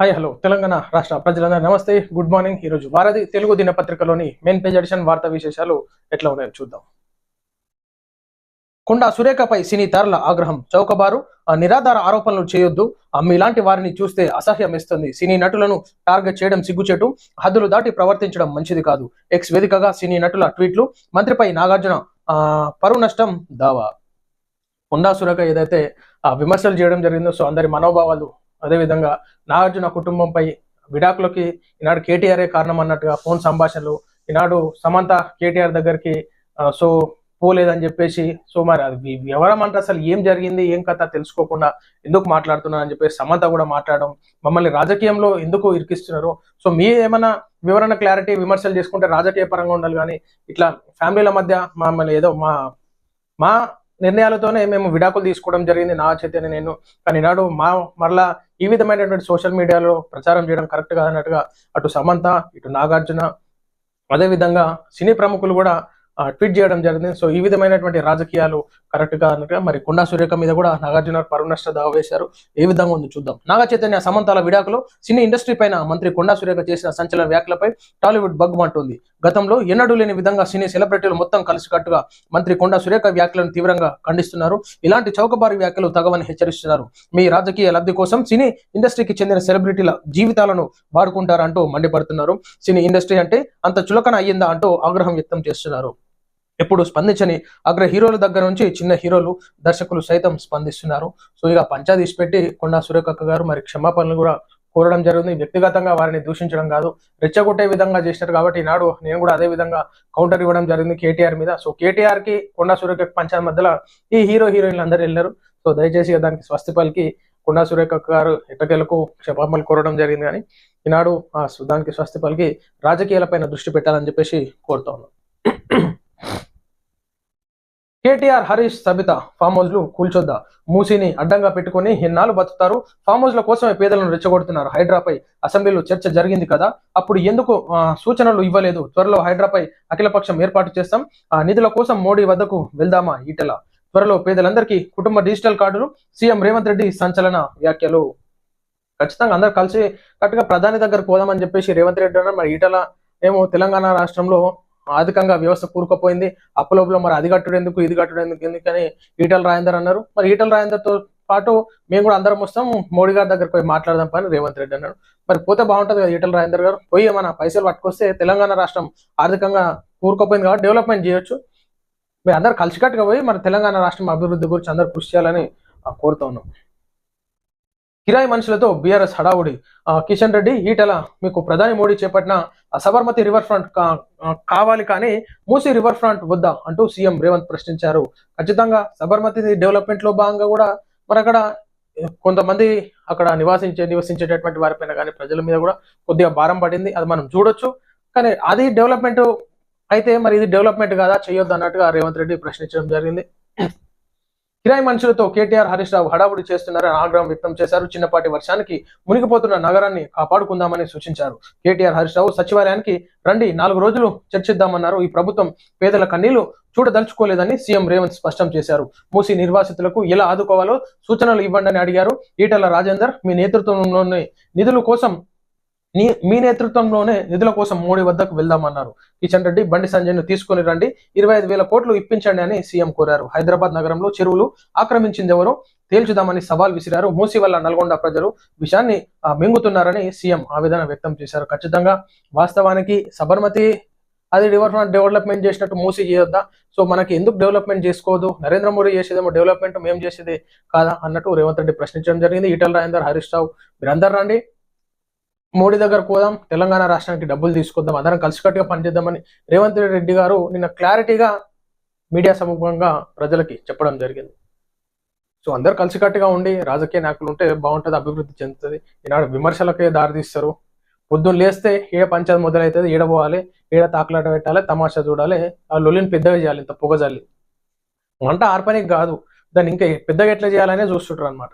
Hi hello Telangana రాష్ట్ర ప్రజలందరూ నమస్తే. గుడ్ మార్నింగ్ ఈరోజు వారధి తెలుగు దినపత్రికలోని మెయిన్ పేజ్ ఎడిషన్ వార్తా విశేషాలు ఎట్లా ఉన్నాయో చూద్దాం. కొండా సురేఖపై సినీ తారల ఆగ్రహం చౌకబారు. నిరాధార ఆరోపణలు చేయొద్దు. మీలాంటి వారిని చూస్తే అసహ్యం ఇస్తుంది సినీ నటులను టార్గెట్ చేయడం సిగ్గుచేటు. హద్దులు దాటి ప్రవర్తించడం మంచిది కాదు. ఎక్స్ వేదికగా సినీ నటుల ట్వీట్లు. మంత్రిపై నాగార్జున ఆ, పరువు నష్టం దావా. కొండా సురేఖ ఏదైతే విమర్శలు చేయడం జరిగిందో సో అందరి మనోభావాలు అదేవిధంగా నాగార్జున కుటుంబంపై విడాకులకి ఈనాడు కేటీఆర్ఏ కారణం అన్నట్టుగా ఫోన్ సంభాషణలు ఈనాడు సమంత కేటీఆర్ దగ్గరికి సో పోలేదని చెప్పేసి సో మరి అది వివరం అంటే అసలు ఏం జరిగింది ఏం కథ తెలుసుకోకుండా ఎందుకు మాట్లాడుతున్నారు అని చెప్పేసి సమంత కూడా మాట్లాడడం మమ్మల్ని రాజకీయంలో ఎందుకు ఇరికిస్తున్నారు? సో మీ ఏమైనా వివరణ క్లారిటీ విమర్శలు చేసుకుంటే రాజకీయ పరంగా ఉండాలి కానీ ఇట్లా ఫ్యామిలీల మధ్య మమ్మల్ని ఏదో మా మా నిర్ణయాలతోనే మేము విడాకులు తీసుకోవడం జరిగింది నా చైతన్య నేను. కానీ నాడు మా మరలా ఈ విధమైనటువంటి సోషల్ మీడియాలో ప్రచారం చేయడం కరెక్ట్ కాదన్నట్టుగా అటు సమంత ఇటు నాగార్జున అదేవిధంగా సినీ ప్రముఖులు కూడా ట్వీట్ చేయడం జరిగింది. సో ఈ విధమైనటువంటి రాజకీయాలు కరెక్ట్గా అన్నట్టుగా మరి కొండా సురేఖ మీద కూడా నాగార్జున పరువు నష్ట దావా వేశారు. ఏ విధంగా ఉంది చూద్దాం. నాగ చైతన్య సమంతాల విడాకులో సినీ ఇండస్ట్రీ పైన మంత్రి కొండా సురేఖ చేసిన సంచలన వ్యాఖ్యలపై టాలీవుడ్ బగ్గుమంటుంది గతంలో ఎన్నడూ లేని విధంగా సినీ సెలబ్రిటీలు మొత్తం కలిసికట్టుగా మంత్రి కొండా సురేఖ వ్యాఖ్యలను తీవ్రంగా ఖండిస్తున్నారు. ఇలాంటి చౌకబారి వ్యాఖ్యలు తగవని హెచ్చరిస్తున్నారు. మీ రాజకీయ లబ్ధి కోసం సినీ ఇండస్ట్రీకి చెందిన సెలబ్రిటీల జీవితాలను వాడుకుంటారంటూ మండిపడుతున్నారు. సినీ ఇండస్ట్రీ అంటే అంత చులకన అయ్యిందా అంటూ ఆగ్రహం వ్యక్తం చేస్తున్నారు. ఎప్పుడు స్పందించని అగ్ర హీరోల దగ్గర నుంచి చిన్న హీరోలు దర్శకులు సైతం స్పందిస్తున్నారు. సో ఇక పంచాదీసి పెట్టి కొండా సురేఖక్క గారు మరి క్షమాపణలు కూడా కోరడం జరిగింది. వ్యక్తిగతంగా వారిని దూషించడం కాదు రెచ్చగొట్టే విధంగా చేసినారు కాబట్టి ఈనాడు నేను కూడా అదే విధంగా కౌంటర్ ఇవ్వడం జరిగింది కేటీఆర్ మీద. సో కేటీఆర్కి కొండా సురేఖ పంచాయతీ మధ్యలో ఈ హీరో హీరోయిన్లు అందరూ వెళ్ళారు. సో దయచేసి దానికి స్వస్తి పలికి కొండా సురేఖ గారు ఎట్టకేలకు క్షమాపణలు కోరడం జరిగింది కానీ ఈనాడు ఆ దానికి స్వస్తి పలికి రాజకీయాలపైన దృష్టి పెట్టాలని చెప్పేసి కోరుతా ఉన్నాం. కేటీఆర్ హరీష్ సబిత ఫామ్ హౌస్లు కూల్చొద్దా? మూసీని అడ్డంగా పెట్టుకుని ఎన్నాళ్ళు బతుకుతారు? ఫామ్ హౌస్ల కోసమే పేదలను రెచ్చగొడుతున్నారు. హైడ్రాపై అసెంబ్లీలో చర్చ జరిగింది కదా? అప్పుడు ఎందుకు సూచనలు ఇవ్వలేదు? త్వరలో హైడ్రాపై అఖిలపక్షం ఏర్పాటు చేస్తాం. ఆ నిధుల కోసం మోడీ వద్దకు వెళ్దామా ఈటల? త్వరలో పేదలందరికీ కుటుంబ డిజిటల్ కార్డులు సీఎం రేవంత్ రెడ్డి సంచలన వ్యాఖ్యలు. ఖచ్చితంగా అందరు కలిసి కట్టుగా ప్రధాని దగ్గరకు పోదామని చెప్పేసి రేవంత్ రెడ్డి అన్నారు. మరి ఈటల ఏమో తెలంగాణ రాష్ట్రంలో ఆర్థికంగా వ్యవస్థ కూరుకుపోయింది. అప్పులోపులో మరి అది కట్టుడు ఎందుకు ఇది కట్టుడు ఎందుకు ఎందుకని ఈటల రాజేందర్ అన్నారు. మరి ఈటల రాజేందర్తో పాటు మేము కూడా అందరం వస్తాం. మోడీ గారి దగ్గరకు పోయి మాట్లాడదాం పని రేవంత్ రెడ్డి అన్నాడు. మరి పోతే బాగుంటుంది కదా ఈటల రాజేందర్ గారు. పోయి మన పైసలు పట్టుకొస్తే తెలంగాణ రాష్ట్రం ఆర్థికంగా కూరుకుపోయింది కాబట్టి డెవలప్మెంట్ చేయొచ్చు. మీరు అందరు కలిసికట్టుగా పోయి మన తెలంగాణ రాష్ట్రం అభివృద్ధి గురించి అందరు కృషి చేయాలని ఆ, కోరుతా ఉన్నాం. కిరాయి మనుషులతో బీఆర్ఎస్ హడావుడి. కిషన్ రెడ్డి ఈటల మీకు ప్రధాని మోడీ చేపట్టిన సబర్మతి రివర్ ఫ్రంట్ కావాలి కానీ మూసీ రివర్ ఫ్రంట్ వద్దా అంటూ సీఎం రేవంత్ ప్రశ్నించారు. ఖచ్చితంగా సబర్మతి డెవలప్మెంట్లో భాగంగా కూడా మరి అక్కడ కొంతమంది అక్కడ నివాసించే నివసించేటటువంటి వారిపైన కానీ ప్రజల మీద కూడా కొద్దిగా భారం పడింది. అది మనం చూడొచ్చు. కానీ అది డెవలప్మెంట్ అయితే మరి ఇది డెవలప్మెంట్ కాదా? చేయొద్దు అన్నట్టుగా రేవంత్ రెడ్డి ప్రశ్నించడం జరిగింది. కిరాయి మనుషులతో కేటీఆర్ హరీష్ రావు హడావుడి చేస్తున్నారని ఆగ్రహం వ్యక్తం చేశారు. చిన్నపాటి వర్షానికి మునిగిపోతున్న నగరాన్ని కాపాడుకుందామని సూచించారు. కేటీఆర్ హరీష్ రావు సచివాలయానికి రండి నాలుగు రోజులు చర్చిద్దామన్నారు. ఈ ప్రభుత్వం పేదల కన్నీళ్ళు చూడదలుచుకోలేదని సీఎం రేవంత్ స్పష్టం చేశారు. మూసి నిర్వాసితులకు ఎలా ఆదుకోవాలో సూచనలు ఇవ్వండి అని అడిగారు. ఈటల రాజేందర్ మీ నేతృత్వంలోనే నిధుల కోసం నీ మీ నేతృత్వంలోనే నిధుల కోసం మోడీ వద్దకు వెళ్దామన్నారు. కిషన్ రెడ్డి బండి సంజయ్ను తీసుకుని రండి. ఇరవై ఐదు వేల కోట్లు ఇప్పించండి అని సీఎం కోరారు. హైదరాబాద్ నగరంలో చెరువులు ఆక్రమించింది ఎవరో తేల్చుదామని సవాల్ విసిరారు. మూసి వల్ల నల్గొండ ప్రజలు విషయాన్ని ఆ, మింగుతున్నారని సీఎం ఆవేదన వ్యక్తం చేశారు. ఖచ్చితంగా వాస్తవానికి సబర్మతి అది రివర్ ఫ్రంట్ డెవలప్మెంట్ చేసినట్టు మూసి చేయొద్దా? సో మనకి ఎందుకు డెవలప్మెంట్ చేసుకోదు? నరేంద్ర మోడీ చేసేదేమో డెవలప్మెంట్ మేము చేసేది కాదా? అన్నట్టు రేవంత్ రెడ్డి ప్రశ్నించడం జరిగింది. ఈటల రాజేందర్ హరీష్ రావు మీరందరూ రండి. మోడీ దగ్గరకు పోదాం తెలంగాణ రాష్ట్రానికి డబ్బులు తీసుకొద్దాం అందరం కలిసికట్టుగా పనిచేద్దామని రేవంత్ రెడ్డి గారు నిన్న క్లారిటీగా మీడియా సమూహంగా ప్రజలకి చెప్పడం జరిగింది. సో అందరు కలిసికట్టుగా ఉండి రాజకీయ నాయకులు ఉంటే బాగుంటుంది అభివృద్ధి చెందుతుంది. ఈనాడు విమర్శలకే దారితీస్తారు పొద్దున్న లేస్తే ఏ పంచాయతీ మొదలవుతుంది ఏడ పోవాలి ఏడ తాకులాట పెట్టాలి తమాషా చూడాలి ఆ లొల్లిని పెద్దగా చేయాలి ఇంత పొగజల్లి. వంట ఆర్పనికి కాదు దాన్ని ఇంకా పెద్దగా ఎట్లా చేయాలనే చూస్తుంటారు అనమాట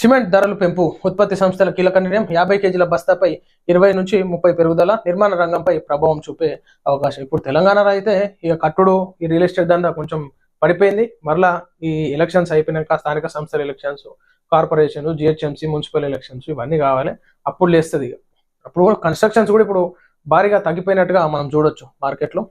సిమెంట్ ధరలు పెంపు. ఉత్పత్తి సంస్థల కీలక నిర్ణయం యాభై కేజీల బస్తాపై ఇరవై నుంచి ముప్పై పెరుగుదల నిర్మాణ రంగంపై ప్రభావం చూపే అవకాశం. ఇప్పుడు తెలంగాణలో అయితే ఇక కట్టుడు ఈ రియల్ ఎస్టేట్ దందా కొంచెం పడిపోయింది. మరలా ఈ ఎలక్షన్స్ అయిపోయినాక స్థానిక సంస్థల elections corporation GHMC municipal elections ఇవన్నీ కావాలి. అప్పుడు లేస్తుంది అప్పుడు కూడా కన్స్ట్రక్షన్స్ కూడా ఇప్పుడు భారీగా తగ్గిపోయినట్టుగా మనం చూడొచ్చు మార్కెట్లో.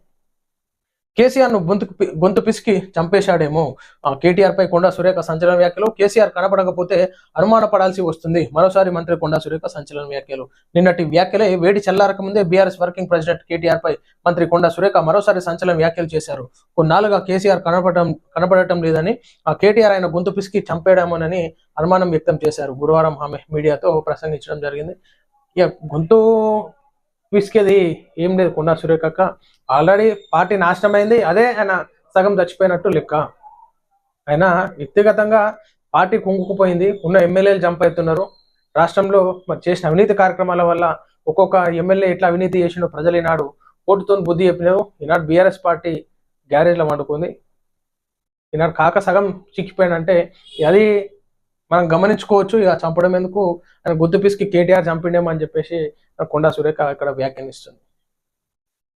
కేసీఆర్ను గొంతు పి- గొంతు పిసికి చంపేశాడేమో. ఆ, కేటీఆర్ పై కొండా సురేఖ సంచలన వ్యాఖ్యలు. కేసీఆర్ కనపడకపోతే అనుమానపడాల్సి వస్తుంది. మరోసారి మంత్రి కొండా సురేఖ సంచలన వ్యాఖ్యలు. నిన్నటి వ్యాఖ్యలే వేడి చల్లారక ముందే బీఆర్ఎస్ వర్కింగ్ ప్రెసిడెంట్ కేటీఆర్ పై మంత్రి కొండా సురేఖ మరోసారి సంచలన వ్యాఖ్యలు చేశారు. కొన్నాళ్ళుగా కేసీఆర్ కనపడటం కనపడటం లేదని ఆ కేటీఆర్ ఆయన గొంతు పిసికి చంపేయడమోనని అనుమానం వ్యక్తం చేశారు. గురువారం ఆమె మీడియాతో ప్రసంగించడం జరిగింది. ఇక గొంతు పిసికేది ఏం లేదు కొండా సురేఖ అక్క. ఆల్రెడీ పార్టీ నాశనం అయింది అదే ఆయన సగం చచ్చిపోయినట్టు లెక్క. ఆయన వ్యక్తిగతంగా పార్టీ కుంగుకుపోయింది ఉన్న ఎమ్మెల్యేలు జంప్ అవుతున్నారు. రాష్ట్రంలో మరి చేసిన అవినీతి కార్యక్రమాల వల్ల ఒక్కొక్క ఎమ్మెల్యే ఎట్లా అవినీతి చేసినో ప్రజలు ఈనాడు ఓటుతో బుద్ధి చెప్పినారు. ఈనాడు బీఆర్ఎస్ పార్టీ గ్యారేజ్లో వండుకుంది. ఈనాడు కాక సగం చిక్కిపోయాడంటే అది మనం గమనించుకోవచ్చు ఇక చంపడం ఎందుకు? ఆయన గుర్తు పిసికి కేటీఆర్ చంపిండేమో అని చెప్పేసి కొండా సురేఖ ఇక్కడ వ్యాఖ్యానిస్తుంది.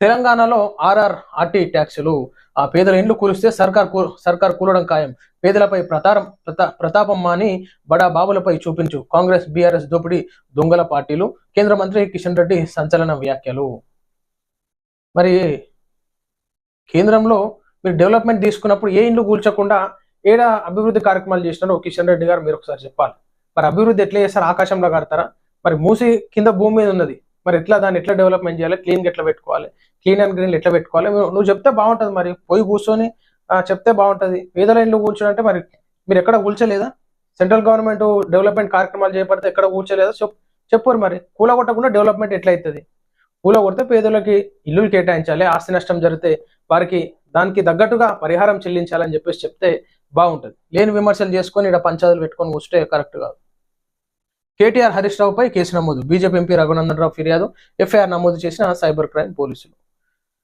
తెలంగాణలో ఆర్ఆర్ ఆర్టీ ట్యాక్సులు ఆ పేదల ఇండ్లు కూలిస్తే సర్కార్ కూ- సర్కార్ కూలడం ఖాయం. పేదలపై ప్రతారం ప్రతా ప్రతాపం మాని బడా బాబులపై చూపించు. కాంగ్రెస్ బీఆర్ఎస్ దోపిడీ దొంగల పార్టీలు. కేంద్ర మంత్రి కిషన్ రెడ్డి సంచలన వ్యాఖ్యలు. మరి కేంద్రంలో మీరు డెవలప్మెంట్ తీసుకున్నప్పుడు ఏ ఇండ్లు కూల్చకుండా ఏడా అభివృద్ధి కార్యక్రమాలు చేసినారో కిషన్ రెడ్డి గారు మీరు ఒకసారి చెప్పాలి. మరి అభివృద్ధి ఎట్లా చేస్తారు? ఆకాశంలో కడతారా? మరి మూసి కింద భూమి మీద ఉన్నది. మరి ఎట్లా దాన్ని ఎట్లా డెవలప్మెంట్ చేయాలి? క్లీన్గా ఎట్లా పెట్టుకోవాలి? క్లీన్ అండ్ గ్రీన్ ఎట్లా పెట్టుకోవాలి? నువ్వు చెప్తే బాగుంటుంది మరి. పోయి కూర్చొని చెప్తే బాగుంటుంది. పేదల ఇంట్లో కూర్చోనంటే మరి మీరు ఎక్కడ కూర్చోలేదా సెంట్రల్ గవర్నమెంట్ డెవలప్మెంట్ కార్యక్రమాలు చేపడితే ఎక్కడ కూర్చోలేదా చెప్ చెప్పరు మరి. కూలగొట్టకుండా డెవలప్మెంట్ ఎట్లయితుంది? అవుతుంది కూలగొడితే పేదలకి ఇల్లులు కేటాయించాలి ఆస్తి నష్టం జరిగితే వారికి దానికి తగ్గట్టుగా పరిహారం చెల్లించాలని చెప్పేసి చెప్తే బాగుంటుంది. లేని విమర్శలు చేసుకొని ఇక్కడ పంచాదులు పెట్టుకొని వస్తే కరెక్ట్ కాదు. కేటీఆర్ హరీష్ రావుపై కేసు నమోదు. బీజేపీ ఎంపీ రఘునందన్ రావు ఫిర్యాదు ఎఫ్ఐఆర్ నమోదు చేసిన సైబర్ క్రైమ్ పోలీసులు.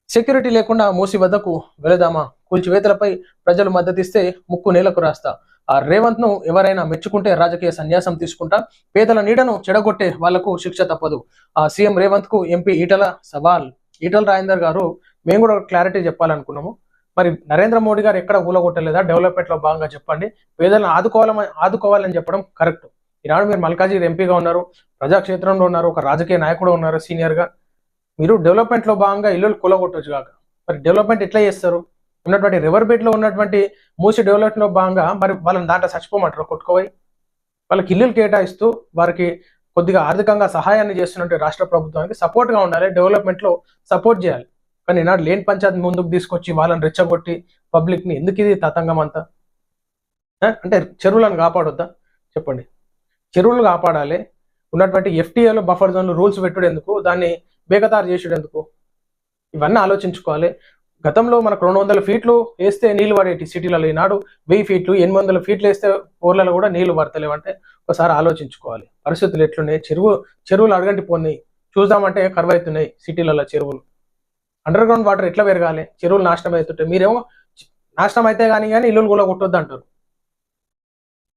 సెక్యూరిటీ లేకుండా మూసి వద్దకు వెళదామా? కూల్చివేతలపై ప్రజలు మద్దతిస్తే ముక్కు నేలకు రాస్తా. ఆ రేవంత్ను ఎవరైనా మెచ్చుకుంటే రాజకీయ సన్యాసం తీసుకుంటా. పేదల నీడను చెడగొట్టే వాళ్ళకు శిక్ష తప్పదు. ఆ సీఎం రేవంత్కు ఎంపీ ఈటల సవాల్. ఈటల రాజేందర్ గారు మేము కూడా క్లారిటీ చెప్పాలనుకున్నాము. మరి నరేంద్ర మోడీ గారు ఎక్కడ ఊలగొట్టలేదా? డెవలప్మెంట్లో భాగంగా చెప్పండి. పేదలను ఆదుకోవాలని ఆదుకోవాలని చెప్పడం కరెక్ట్. ఈనాడు మీరు మల్కాజీ ఎంపీగా ఉన్నారు ప్రజాక్షేత్రంలో ఉన్నారు ఒక రాజకీయ నాయకుడు ఉన్నారు సీనియర్గా మీరు డెవలప్మెంట్లో భాగంగా ఇల్లు కూలగొట్టొచ్చు కాక. మరి డెవలప్మెంట్ ఎట్లా చేస్తారు? ఉన్నటువంటి రివర్ బెడ్లో ఉన్నటువంటి మూసి డెవలప్మెంట్లో భాగంగా మరి వాళ్ళని దాంట్లో చచ్చిపోమంటారు కొట్టుకోవాలి వాళ్ళకి ఇల్లులు కేటాయిస్తూ వారికి కొద్దిగా ఆర్థికంగా సహాయాన్ని చేస్తున్నట్టు రాష్ట్ర ప్రభుత్వానికి సపోర్ట్గా ఉండాలి డెవలప్మెంట్లో సపోర్ట్ చేయాలి. కానీ ఈనాడు లేని పంచాయతీ ముందుకు తీసుకొచ్చి వాళ్ళని రెచ్చగొట్టి పబ్లిక్ని ఎందుకు ఇది తతంగం అంతా? అంటే చెరువులను కాపాడొద్దా? చెప్పండి. చెరువులు కాపాడాలి. ఉన్నటువంటి ఎఫ్టీఏలో బఫర్ జోన్లు రూల్స్ పెట్టుడు ఎందుకు దాన్ని బేగతారు చేసుడు ఎందుకు ఇవన్నీ ఆలోచించుకోవాలి. గతంలో మనకు రెండు వందల ఫీట్లు వేస్తే నీళ్ళు పడేటి సిటీలలో ఈనాడు వెయ్యి ఫీట్లు ఎనిమిది వందల ఫీట్లు వేస్తే ఊర్లలో కూడా నీళ్ళు పడతలేవు అంటే ఒకసారి ఆలోచించుకోవాలి. పరిస్థితులు ఎట్లున్నాయి? చెరువు చెరువులు అడగంటి పోన్నాయి చూద్దామంటే కరువైతున్నాయి అవుతున్నాయి సిటీలలో చెరువులు. అండర్ గ్రౌండ్ వాటర్ ఎట్లా పెరగాలి? చెరువులు నాశనం అవుతుంటే మీరేమో నాశనం అయితే కానీ కానీ ఇల్లులు కూడా కొట్టొద్దు అంటారు.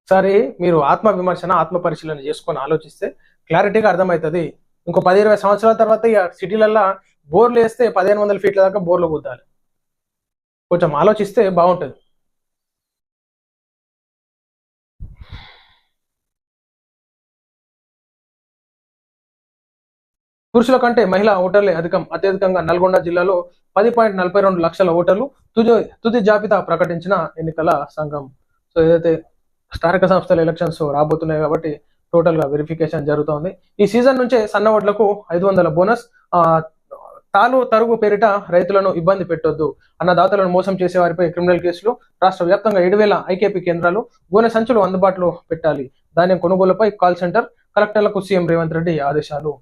సరే మీరు ఆత్మ విమర్శన ఆత్మ పరిశీలన చేసుకొని ఆలోచిస్తే క్లారిటీగా అర్థమవుతుంది. ఇంకో పది ఇరవై సంవత్సరాల తర్వాత ఇక సిటీలల్లో బోర్లు వేస్తే పదిహేను వందల ఫీట్ల దాకా బోర్లు కుద్దాలి కొంచెం ఆలోచిస్తే బాగుంటుంది. పురుషుల కంటే మహిళా ఓటర్లే అధికం అత్యధికంగా నల్గొండ జిల్లాలో పది పాయింట్ నలభై రెండు లక్షల ఓటర్లు తుది తుది జాబితా ప్రకటించిన ఎన్నికల సంఘం. సో ఏదైతే స్థానిక సంస్థల ఎలక్షన్స్ రాబోతున్నాయి కాబట్టి టోటల్గా వెరిఫికేషన్ జరుగుతోంది. ఈ సీజన్ నుంచే సన్న ఓట్లకు ఐదు వందల బోనస్ ఆ, తాలు తరుగు పేరిట రైతులను ఇబ్బంది పెట్టొద్దు. అన్నదాతలను మోసం చేసే వారిపై క్రిమినల్ కేసులు రాష్ట్ర వ్యాప్తంగా ఏడు వేల ఐకేపీ కేంద్రాలు గోనె సంచులు అందుబాటులో పెట్టాలి. ధాన్యం కొనుగోలుపై కాల్ సెంటర్ కలెక్టర్లకు సీఎం రేవంత్ రెడ్డి ఆదేశాలు.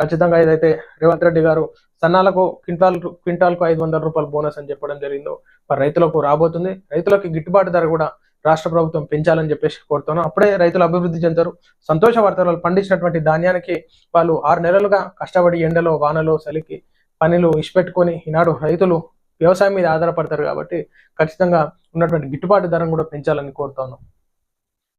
ఖచ్చితంగా ఏదైతే రేవంత్ రెడ్డి గారు సన్నాలకు క్వింటాల్ క్వింటాల్కు ఐదు వందల రూపాయల బోనస్ అని చెప్పడం జరిగిందో మరి రైతులకు రాబోతుంది. రైతులకు గిట్టుబాటు ధర కూడా రాష్ట్ర ప్రభుత్వం పెంచాలని చెప్పేసి కోరుతున్నాం. అప్పుడే రైతులు అభివృద్ధి చెందుతారు. సంతోష వార్తలు పండించినటువంటి ధాన్యానికి వాళ్ళు ఆరు నెలలుగా కష్టపడి ఎండలో వానలో చలికి పనిలు ఇచ్చిపెట్టుకొని ఈనాడు రైతులు వ్యవసాయం మీద ఆధారపడతారు కాబట్టి ఖచ్చితంగా ఉన్నటువంటి గిట్టుబాటు ధరను కూడా పెంచాలని కోరుతున్నాం.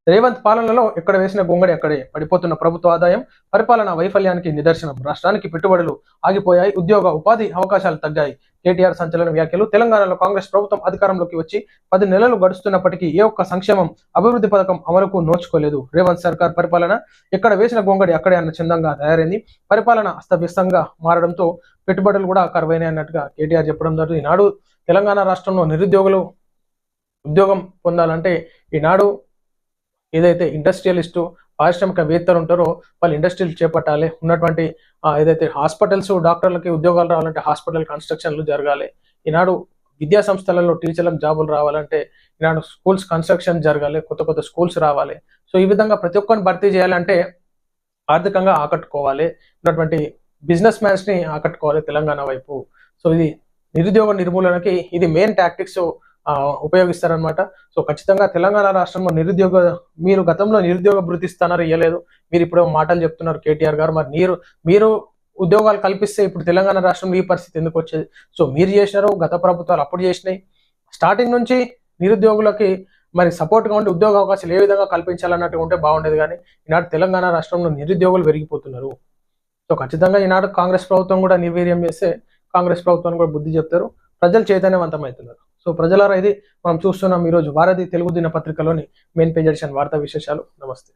రేవంత్ పాలనలో ఎక్కడ వేసిన గొంగడి అక్కడే పడిపోతున్న ప్రభుత్వ ఆదాయం పరిపాలన వైఫల్యానికి నిదర్శనం. రాష్ట్రానికి పెట్టుబడులు ఆగిపోయాయి ఉద్యోగ ఉపాధి అవకాశాలు తగ్గాయి. కేటీఆర్ సంచలన వ్యాఖ్యలు తెలంగాణలో కాంగ్రెస్ ప్రభుత్వం అధికారంలోకి వచ్చి పది నెలలు గడుస్తున్నప్పటికీ ఏ ఒక్క సంక్షేమం అభివృద్ధి పథకం అమలుకు నోచుకోలేదు. రేవంత్ సర్కార్ పరిపాలన ఎక్కడ వేసిన గొంగడి అక్కడే అన్న చందంగా తయారైంది. పరిపాలన అస్తవ్యస్తంగా మారడంతో పెట్టుబడులు కూడా కరువైనాయి అన్నట్టుగా కేటీఆర్ చెప్పడం జరుగుతుంది. ఈనాడు తెలంగాణ రాష్ట్రంలో నిరుద్యోగులు ఉద్యోగం పొందాలంటే ఈనాడు ఏదైతే ఇండస్ట్రియలిస్టు పారిశ్రామికవేత్తలు ఉంటారో వాళ్ళు ఇండస్ట్రీలు చేపట్టాలి. ఉన్నటువంటి ఏదైతే హాస్పిటల్స్ డాక్టర్లకి ఉద్యోగాలు రావాలంటే హాస్పిటల్ కన్స్ట్రక్షన్లు జరగాలి. ఈనాడు విద్యా సంస్థలలో టీచర్లకు జాబులు రావాలంటే ఈనాడు స్కూల్స్ కన్స్ట్రక్షన్ జరగాలి కొత్త కొత్త స్కూల్స్ రావాలి. సో ఈ విధంగా ప్రతి ఒక్కరిని భర్తీ చేయాలంటే ఆర్థికంగా ఆకట్టుకోవాలి. ఉన్నటువంటి బిజినెస్ మ్యాన్స్ని ఆకట్టుకోవాలి తెలంగాణ వైపు. సో ఇది నిరుద్యోగ నిర్మూలనకి ఇది మెయిన్ టాక్టిక్స్ ఉపయోగిస్తారనమాట సో ఖచ్చితంగా తెలంగాణ రాష్ట్రంలో నిరుద్యోగ మీరు గతంలో నిరుద్యోగ భృతి ఇస్తానని ఇవ్వలేదు మీరు ఇప్పుడు మాటలు చెప్తున్నారు కేటీఆర్ గారు. మరి మీరు మీరు ఉద్యోగాలు కల్పిస్తే ఇప్పుడు తెలంగాణ రాష్ట్రంలో ఈ పరిస్థితి ఎందుకు వచ్చేది? సో మీరు చేసినారు గత ప్రభుత్వాలు అప్పుడు చేసినాయి. స్టార్టింగ్ నుంచి నిరుద్యోగులకి మరి సపోర్ట్గా ఉండి ఉద్యోగ అవకాశాలు ఏ విధంగా కల్పించాలన్నట్టు ఉంటే బాగుండేది కానీ ఈనాడు తెలంగాణ రాష్ట్రంలో నిరుద్యోగులు పెరిగిపోతున్నారు. సో ఖచ్చితంగా ఈనాడు కాంగ్రెస్ ప్రభుత్వం కూడా నిర్వీర్యం చేస్తే కాంగ్రెస్ ప్రభుత్వాన్ని కూడా బుద్ధి చెప్తారు. ప్రజలు చైతన్యవంతమవుతున్నారు. సో ప్రజలారా ఇది మనం చూస్తున్నాం ఈరోజు వారధి తెలుగు దినపత్రికలోని మెయిన్ పేజ్ ఎడిషన్ వార్తా విశేషాలు. నమస్తే.